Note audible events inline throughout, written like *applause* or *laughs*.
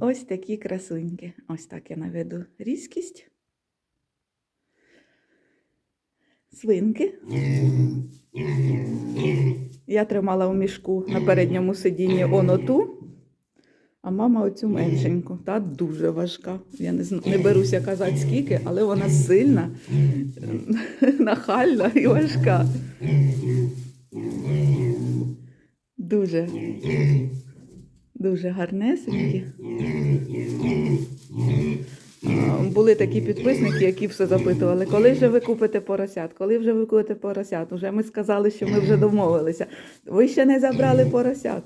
Ось такі красуньки. Ось так я наведу різкість. Свинки. Я тримала у мішку на передньому сидінні оноту, а мама оцю меншеньку. Та дуже важка. Я не, зна- не беруся казати скільки, але вона сильна, нахальна і важка. Дуже, дуже гарнесенькі. Були такі підписники, які все запитували, коли вже ви купите поросят, коли вже ви купите поросят. Уже ми сказали, що ми вже домовилися. Ви ще не забрали поросят.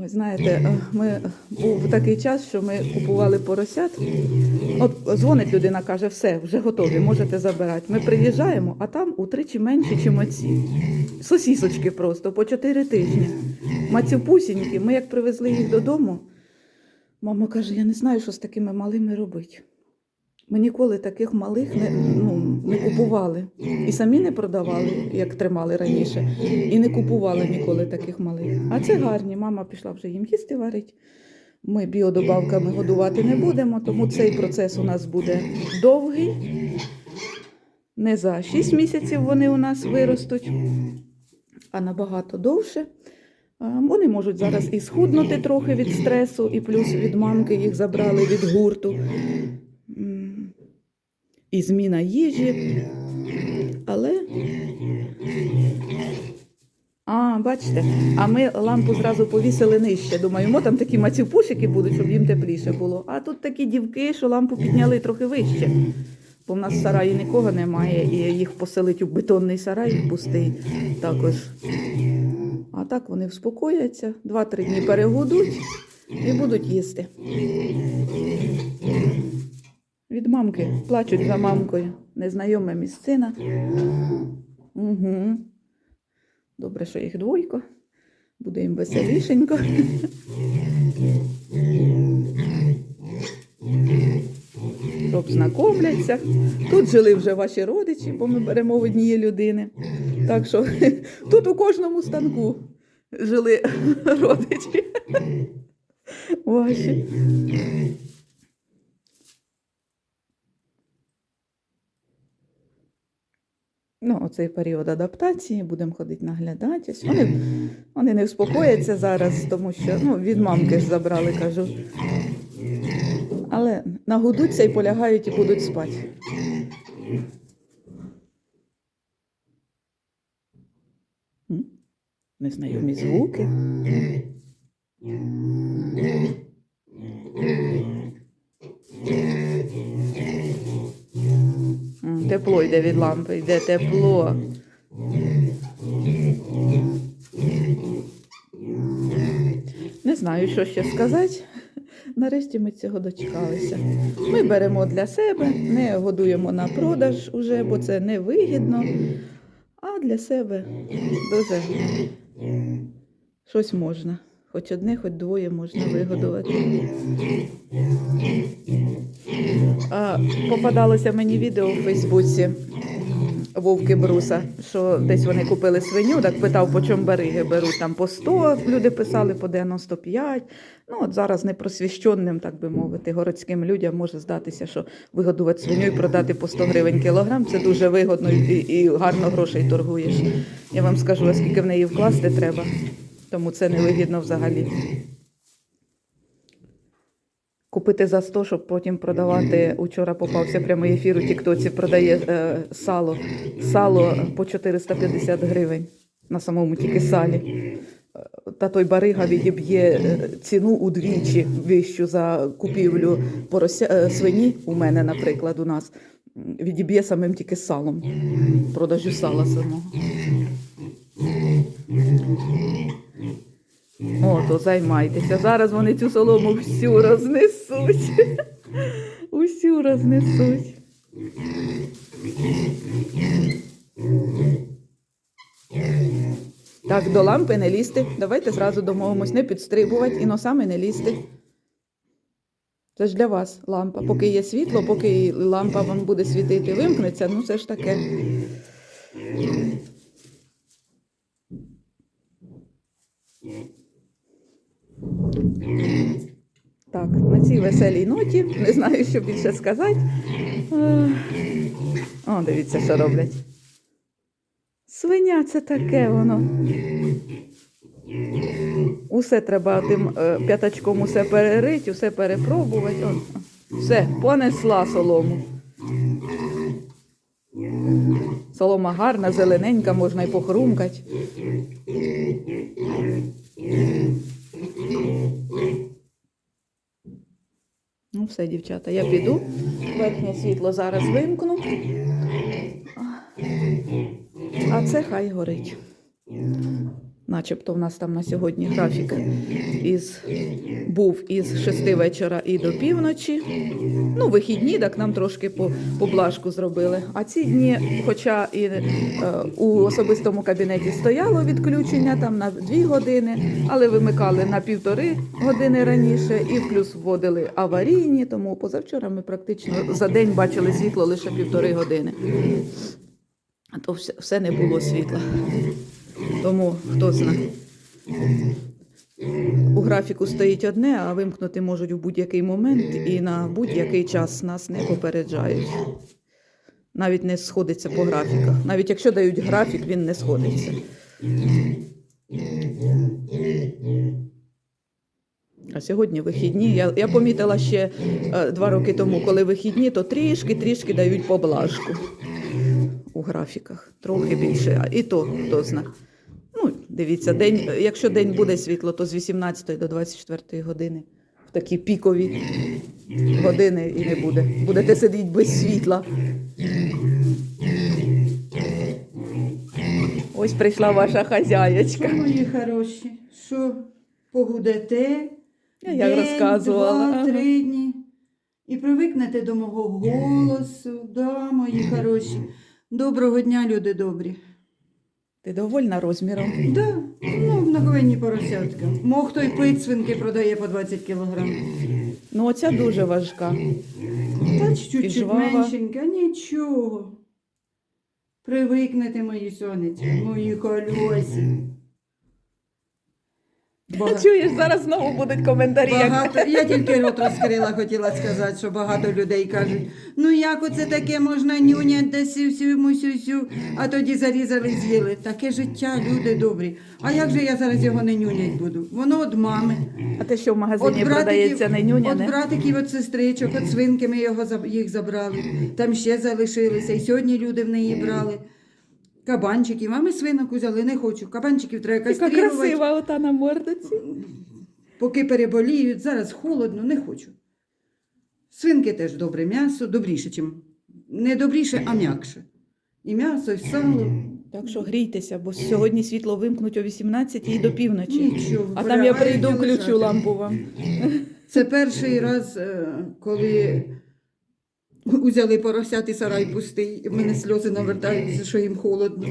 Ой, знаєте, е, ми був такий час, що ми купували поросят. От дзвонить людина, каже, все, вже готові, можете забирати. Ми приїжджаємо, а там утричі менші, ніж оці. Сосісочки просто по чотири тижні. Мацюпусінькі. Ми як привезли їх додому, мама каже, я не знаю, що з такими малими робити. Ми ніколи таких малих не, ну, не купували. І самі не продавали, як тримали раніше, і не купували ніколи таких малих. А це гарні. Мама пішла вже їм їсти варить. Ми біодобавками годувати не будемо, тому цей процес у нас буде довгий. Не за 6 місяців вони у нас виростуть, а набагато довше. Вони можуть зараз і схуднути трохи від стресу, і плюс від мамки їх забрали від гурту. І зміна їжі. Але. А, бачите, а ми лампу зразу повісили нижче. Думаю, мо там такі мацюпушики будуть, щоб їм тепліше було. А тут такі дівки, що лампу підняли трохи вище. Бо в нас в сараї нікого немає, і їх поселить у бетонний сарай пустий також. А так вони вспокояться, два-три дні перегодуть і будуть їсти. Від мамки плачуть за мамкою. Незнайома місцина. Угу. Добре, що їх двойко. Буде їм веселішенько. Щоб знакомляться. Тут жили вже ваші родичі, бо ми беремо в однієї людини. Так що *laughs* тут у кожному станку жили *laughs* родичі. Ваші. Ну, оцей період адаптації, будемо ходити наглядатись. Вони, вони не вспокояться зараз, тому що ну, від мамки ж забрали, кажу. Але нагодуться і полягають і будуть спати. Незнайомі звуки. Тепло йде від лампи, йде тепло. Не знаю, що ще сказати. Нарешті ми цього дочекалися. Ми беремо для себе, не годуємо на продаж уже, бо це не вигідно. А для себе дуже щось можна. Хоч одне, хоч двоє можна вигодувати. А, попадалося мені відео в Фейсбуці Вовки Бруса, що десь вони купили свиню, так питав, по чому бариги беруть там по 100, люди писали по 95. Ну, от зараз непросвіщенним, так би мовити, городським людям може здатися, що вигодувати свиню і продати по 100 гривень кілограм. Це дуже вигодно і, і гарно грошей торгуєш. Я вам скажу, скільки в неї вкласти треба, тому це не вигідно взагалі. Купити за 100, щоб потім продавати. Учора попався прямий ефір у Тіктоці, продає е, сало. Сало по 450 гривень на самому тільки салі. Та той барига відіб'є е, ціну удвічі вищу за купівлю порося, е, свині. У мене, наприклад, у нас відіб'є самим тільки салом. Продажу сала самого. О, то займайтеся. Зараз вони цю солому всю рознесуть. Усю рознесуть. Так, до лампи не лізти. Давайте зразу домовимось, не підстрибувати і носами не лізти. Це ж для вас лампа. Поки є світло, поки лампа вам буде світити, вимкнеться, ну це ж таке. Так, на цій веселій ноті, не знаю, що більше сказати. Е, О, дивіться, що роблять. Свиня це таке воно. Усе треба тим е, п'ятачком усе перерить, усе перепробувати. О, все, понесла солому. Солома гарна, зелененька, можна і похрумкати. Все, дівчата, я піду. Верхнє світло зараз вимкну. А це хай горить. Начебто в нас там на сьогодні графік із, був із 6 вечора і до півночі. Ну, вихідні, так нам трошки по, поблажку зробили. А ці дні, хоча і е, у особистому кабінеті стояло відключення там на 2 години, але вимикали на півтори години раніше і плюс вводили аварійні, тому позавчора ми практично за день бачили світло лише півтори години. А то все, все не було світла. Тому хто знає. У графіку стоїть одне, а вимкнути можуть у будь-який момент і на будь-який час нас не попереджають. Навіть не сходиться по графіках. Навіть якщо дають графік, він не сходиться. А сьогодні вихідні. Я, я помітила ще е, два роки тому, коли вихідні, то трішки-трішки дають поблажку у графіках. Трохи більше. І то хто знає. Дивіться, день, якщо день буде світло, то з 18 до 24 години. В такі пікові години і не буде. Будете сидіти без світла. Ось прийшла ваша хазяєчка. Що, мої хороші, що погудете? Я як день, розказувала, Два, три дні. І привикнете до мого голосу. Да, мої хороші. Доброго дня, люди добрі. Ти довольна розміром? *clears throat* Да, ну, многовинні поросятка. Мо хто й пицвинки продає по 20 кілограм. Ну, оця дуже важка. Та чуть-чуть меншенька, нічого. Привикнете, мої сонечки, мої колосі. Бага- Чуєш, зараз знову будуть коментарі. як- Багато, я тільки рот розкрила, хотіла сказати, що багато людей кажуть, ну як оце таке можна нюнять десь сю сю сю а тоді зарізали, з'їли. Таке життя, люди добрі. А як же я зараз його не нюнять буду? Воно від мами. А те, що в магазині продається не нюня, от братиків, от сестричок, от свинки ми його їх забрали. Там ще залишилися. І сьогодні люди в неї брали. Кабанчиків, а ми свинок узяли, не хочу. Кабанчиків треба Яка кастрирувати. красива ота на мордоці. Поки переболіють, зараз холодно, не хочу. Свинки теж добре м'ясо, добріше, чим не добріше, а м'якше. І м'ясо, і сало. Так що грійтеся, бо сьогодні світло вимкнуть о 18 і до півночі. Нічого. А там я прийду, лежати. включу лампу вам. Це перший раз, е, коли *laughs* узяли поросят і сарай пустий, і в мене сльози навертаються, що їм холодно.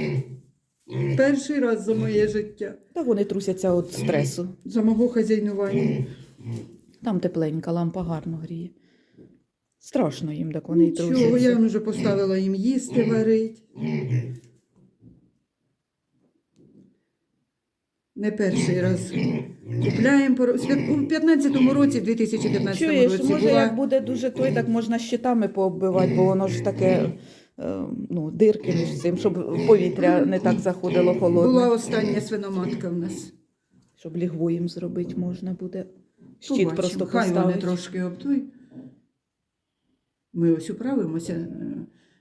Перший раз за моє життя, Та вони трусяться від стресу. за мого хазяйнування. Там тепленька, лампа гарно гріє. Страшно їм, так вони Нічого, трусяться. я вже поставила їм їсти варить. Не перший раз. *clears throat* Купляємо у 15-му році, в 2015 Чуєш, році може, була. як буде дуже той, так можна щитами пооббивати, бо воно ж таке, е, ну, дирки між цим, щоб повітря не так заходило холодне. Була остання свиноматка в нас. Щоб лігву їм зробити можна буде. Щит Побачимо. просто Хай вони поставити. трошки обтуй. Ми ось управимося, е,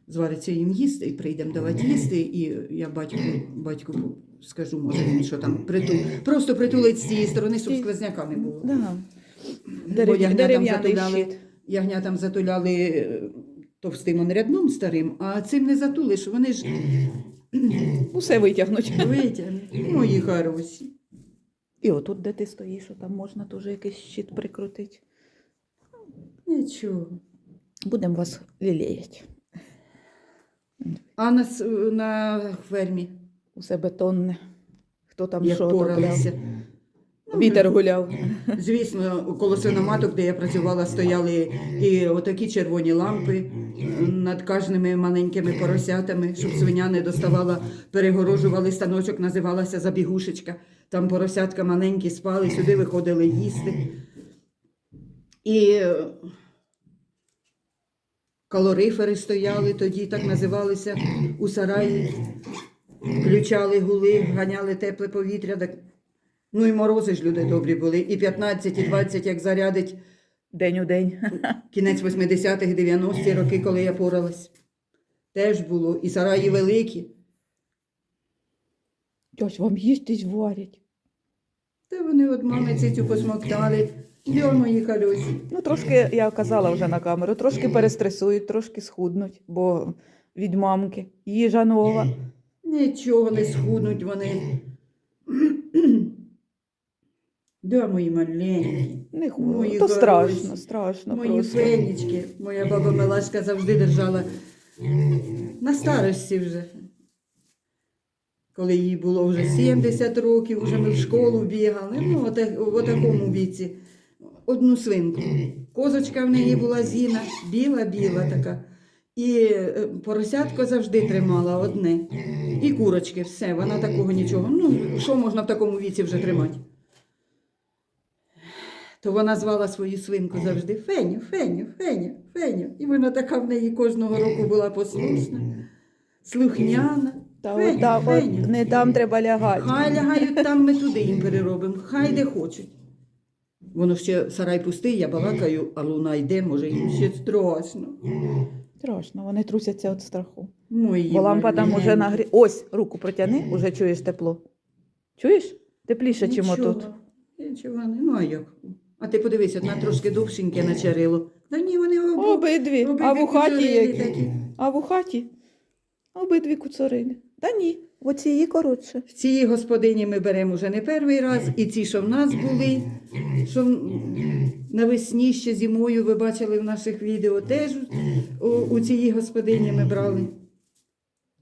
звариться їм їсти і прийдемо давати їсти. І я батьку, батьку скажу, може він що там притул. Просто притулить з цієї сторони, щоб сквозняка не було. Да. Бо ягня там затуляли, ягня там затуляли е, товстим онрядном старим, а цим не затулиш, вони ж Усе витягнуть. витягнуть. Мої хороші. І отут, де ти стоїш, там можна теж якийсь щит прикрутити. Нічого. Будемо вас лілеяти. А на, с- на фермі Усе бетонне. Хто там як що гуляв? поралися. Вітер гуляв. Звісно, коло свиноматок, де я працювала, стояли і отакі червоні лампи е, над кожними маленькими поросятами, щоб свиня не доставала, перегорожували станочок, називалася забігушечка. Там поросятка маленькі спали, сюди виходили їсти. І е, калорифери стояли тоді, так називалися у сараї. Включали гули, ганяли тепле повітря. Так... Ну і морози ж люди добрі були. І 15, і 20, як зарядить День у день. *laughs* кінець 80-х, 90-ті роки, коли я поралась. Теж було. І сараї великі. Тьось, вам їстись варять. Та вони от мами цицю посмоктали. Йо мої кальосі. Ну, трошки, я казала вже на камеру, трошки перестресують, трошки схуднуть, бо від мамки. Їжа нова. Нічого не схуднуть вони. Да, мої маленькі. Не. Мої То страшно, страшно Мої просто. фенічки. Моя баба Милашка завжди держала на старості вже. Коли їй було вже 70 років, вже ми в школу бігали. Ну, в такому віці. Одну свинку. Козочка в неї була зіна, біла-біла така. І е, поросятко завжди тримала одне. І курочки, все, вона такого нічого. Ну, що можна в такому віці вже тримати? То вона звала свою свинку завжди Феню, Феню, Феню, Феню. І вона така в неї кожного року була послушна, слухняна. Та Феню, от, та, от, Феню. не там треба лягати. Хай лягають там, ми туди їм переробимо, хай де хочуть. Воно ще сарай пустий, я балакаю, а луна йде, може їм ще страшно. Страшно, вони трусяться від страху. Мої Бо лампа там маленькі. уже нагрі... Ось, руку протягни, уже чуєш тепло. Чуєш? Тепліше, чим Нічого, отут. Нічого не, ну а як? А ти подивися, одна трошки довшеньке начарило. Та ні, вони обидві. Обидві. А в хаті які? такі. А в хаті? Обидві куцорини. Та ні, оцієї коротше. В цій господині ми беремо вже не перший раз, і ці, що в нас були, що навесні ще зимою ви бачили в наших відео, теж у, у цій господині ми брали.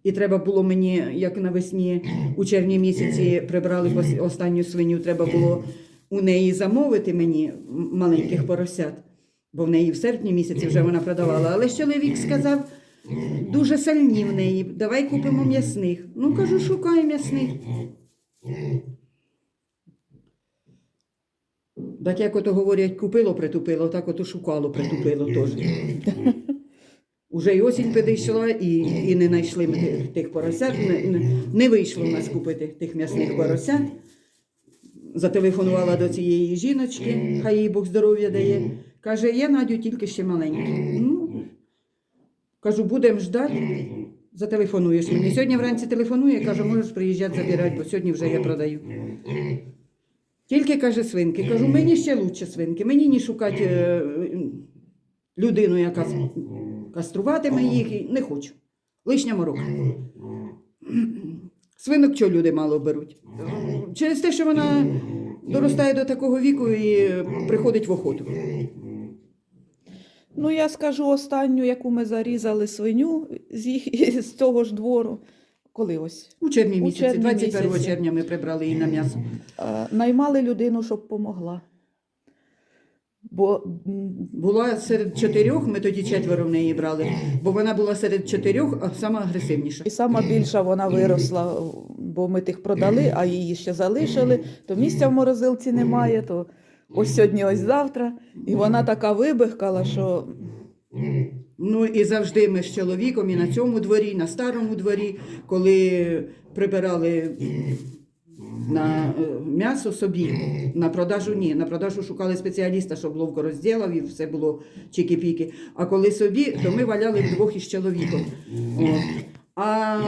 І треба було мені, як навесні у червні місяці прибрали останню свиню, треба було у неї замовити мені маленьких поросят, бо в неї в серпні місяці вже вона продавала. Але ж чоловік сказав, дуже сильні в неї, давай купимо м'ясних. Ну, кажу, шукай м'ясних. Так як ото говорять, купило, притупило, так ото шукало, притупило теж. Уже й осінь підійшла, і, і не знайшли ми тих, поросят. Не, не, вийшло в нас купити тих м'ясних поросят. Зателефонувала до цієї жіночки, хай їй Бог здоров'я дає. Каже, є Надю тільки ще маленькі. Ну, кажу, будемо ждати. Зателефонуєш мені. Сьогодні вранці телефонує, каже, можеш приїжджати забирати, бо сьогодні вже я продаю. Тільки каже свинки. Кажу, мені ще лучше свинки. Мені не шукати е, людину, яка каструватиме їх. Не хочу. Лишня морока. Свинок чого люди мало беруть? Через те, що вона доростає до такого віку і приходить в охоту. Ну, я скажу останню, яку ми зарізали свиню з, їх, *laughs* з цього ж двору. Коли ось? У червні У місяці, червні 21 місяці. червня ми прибрали її на м'ясо. Е, наймали людину, щоб помогла. Бо м, Була серед чотирьох, ми тоді четверо в неї брали, бо вона була серед чотирьох, а сама агресивніша. і сама більша вона виросла, бо ми тих продали, а її ще залишили, то місця в морозилці немає, то ось сьогодні, ось завтра. І вона така вибихкала, що Ну і завжди ми з чоловіком і на цьому дворі, і на старому дворі, коли прибирали на е, м'ясо собі, на продажу ні. На продажу шукали спеціаліста, щоб ловко розділав і все було чики-піки. А коли собі, то ми валяли вдвох із чоловіком. От. А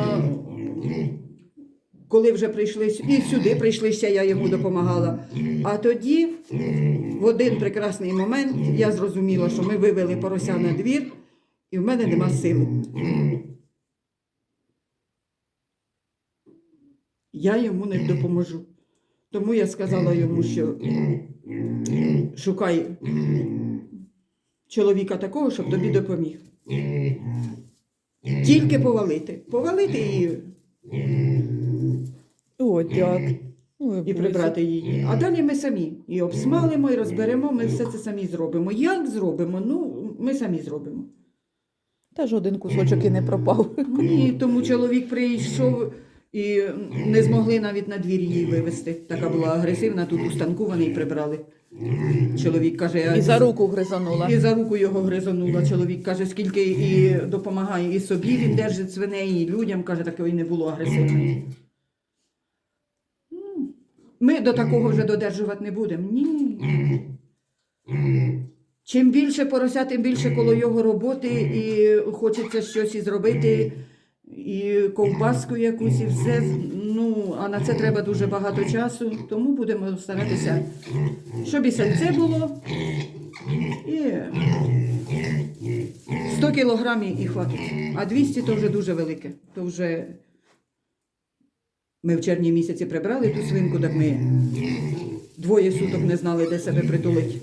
коли вже прийшли і сюди прийшли ще, я йому допомагала. А тоді, в один прекрасний момент, я зрозуміла, що ми вивели порося на двір, і в мене нема сили. Я йому не допоможу. Тому я сказала йому, що шукай чоловіка такого, щоб тобі допоміг. Тільки повалити. Повалити і, о, дяк. Ой, і Боже. прибрати її. А далі ми самі і обсмалимо, і розберемо, ми все це самі зробимо. Як зробимо? Ну, ми самі зробимо. Та жоден кусочок і не пропав. Ні, тому чоловік прийшов і не змогли навіть на двір її вивезти. Така була агресивна, тут у станку вони прибрали. Чоловік каже, І за руку гризанула. і за руку його гризанула. Чоловік каже, скільки і допомагає і собі, він держить свиней, і людям, каже, такої не було агресивної. Ми до такого вже додержувати не будемо. Ні. Чим більше порося, тим більше коло його роботи, і хочеться щось і зробити, і ковбаску якусь, і все. Ну, а на це треба дуже багато часу, тому будемо старатися, щоб і сальце було, і 100 кілограмів і хватить. А 200 то вже дуже велике. То вже ми в червні місяці прибрали ту свинку, так ми двоє суток не знали, де себе притулити.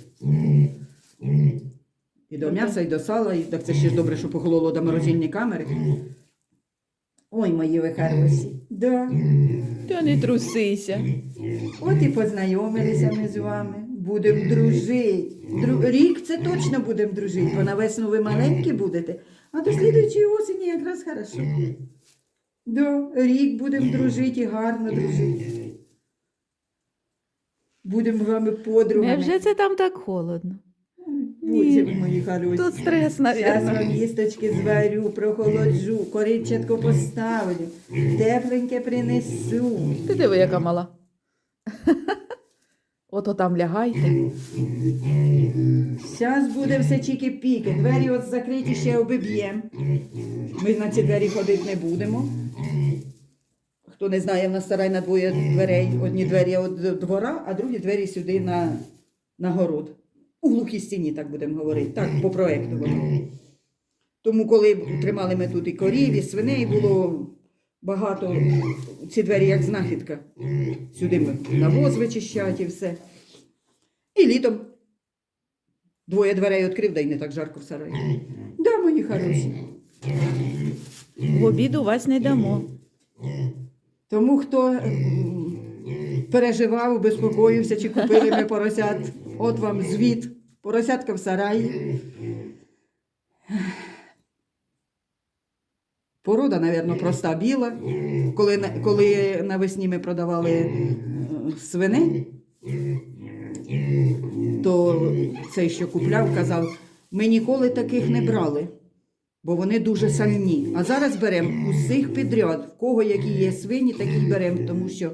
І до м'яса, і до сала, і так це ще ж добре, що похололо до морозильні камери. Ой, мої ви хороші. Да. Та не трусися. От і познайомилися ми з вами. Будемо дружити. Дру... Рік це точно будемо дружити, бо на весну ви маленькі будете, а до слідуючої осені якраз хорошо. До рік будемо дружити і гарно дружити. Будемо з вами подругами. Невже це там так холодно? Будьте ви мої хороші. Тут стрес, Зараз навіть. вам їсточки зварю, прохолоджу, коричатко поставлю, тепленьке принесу. Ти диви, яка мала. Ото там лягайте. Зараз буде все чіки-піки. Двері от закриті ще обіб'єм. Ми на ці двері ходити не будемо. Хто не знає, в нас сарай на двоє дверей. Одні двері від двора, а другі двері сюди на, на город. У глухій стіні, так будемо говорити. Так, по проекту. Тому, коли тримали ми тут і корів, і свиней, було багато ці двері як знахідка. Сюди ми навоз вичищати і все. І літом Двоє дверей відкрив, да й не так жарко в сараї. Да, мої хороші. В обіду вас не дамо. Тому хто переживав, безпокоївся, чи купили ми поросят, от вам звіт. Поросятка в сараї. Порода, мабуть, проста біла. Коли, коли навесні ми продавали е, свини, то цей, що купляв, казав, ми ніколи таких не брали, бо вони дуже сальні. А зараз беремо усіх підряд, в кого які є свині, такі й беремо, тому що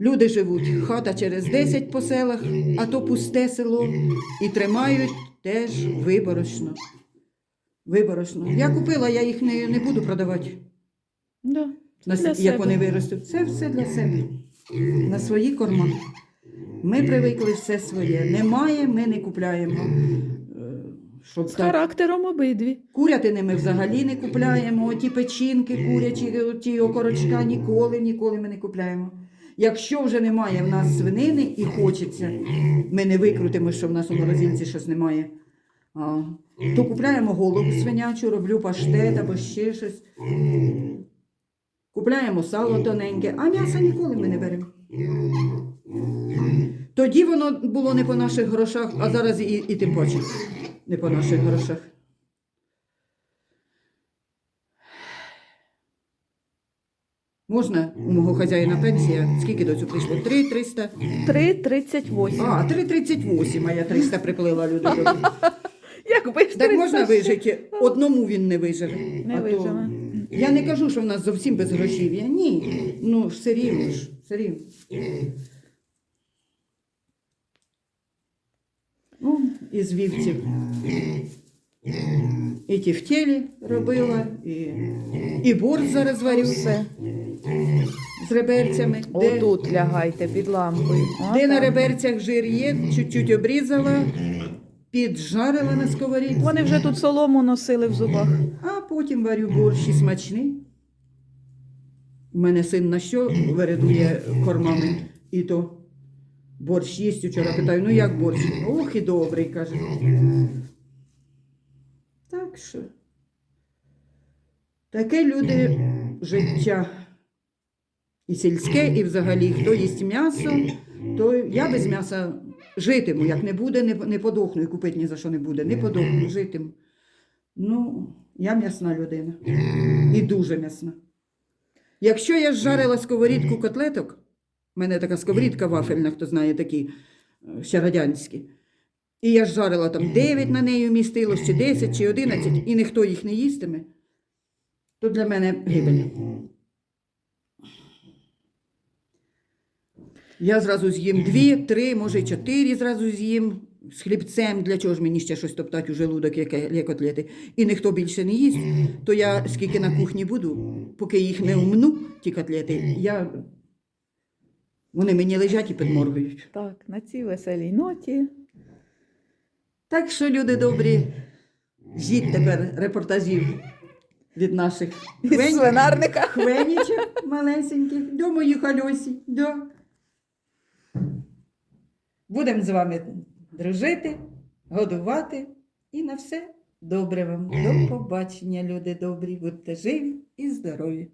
люди живуть хата через 10 по селах, а то пусте село, і тримають теж виборочно. Виборочно. Я купила, я їх не, не буду продавати. Да. На, Для с- себе. як вони виростуть. Це все для себе. На свої корма. Ми привикли все своє. Немає, ми не купляємо. Щоб З так. характером обидві. Курятини ми взагалі не купляємо. Ті печінки, курячі, ті окорочка ніколи, ніколи ми не купляємо. Якщо вже немає в нас свинини і хочеться, ми не викрутимо, що в нас у морозильці щось немає. А, то купляємо голову свинячу, роблю паштет або ще щось. Купляємо сало тоненьке, а м'яса ніколи ми не беремо. Тоді воно було не по наших грошах, а зараз і, і тим паче не по наших грошах. Можна у мого хазяїна пенсія? Скільки до цього прийшло? 3 300? 3,38. А, 3,38, а я 300 приплила люди. добрі. *laughs* Якби ж Так 300 можна ще. вижити. Одному він не виживе. Не А то- виживе. Я не кажу, що в нас зовсім без грошів'я. Ні. Ну, все рівно ж. Все рівно. Ну, із вівців. І ті в робила, і, і борщ зараз варю Все. з реберцями. Де, Отут лягайте під лампою. де на реберцях жир є, чуть-чуть обрізала, піджарила на сковорідці. Вони вже тут солому носили в зубах. А потім варю борщ і смачний. У мене син на що вередує кормами, і то борщ їсть. Вчора питаю, ну як борщ? Ох і добрий, каже. Так що. Таке люди життя. І сільське, і взагалі, хто їсть м'ясо, то я без м'яса житиму. Як не буде, не, не подохну і купити ні за що не буде. Не подохну, житиму. Ну, я м'ясна людина. І дуже м'ясна. Якщо я зжарила сковорідку котлеток, У мене така сковорідка вафельна, хто знає такі е, ще радянські. І я ж жарила там 9 на неї вмістилось, чи 10, чи 11, і ніхто їх не їстиме. То для мене гибель. Я зразу з'їм дві, три, може й чотири зразу з'їм з хлібцем. Для чого ж мені ще щось топтати у желудок, яке є котлети. І ніхто більше не їсть, то я скільки на кухні буду, поки їх не умну, ті котлети, я... вони мені лежать і підморгують. Так, на цій веселій ноті. Так що, люди добрі, жіть тепер репортажів від наших Із хвень... свинарника. хвенічок малесеньких, до моїх Альосі. Да. Будемо з вами дружити, годувати і на все добре вам. До побачення, люди добрі, будьте живі і здорові.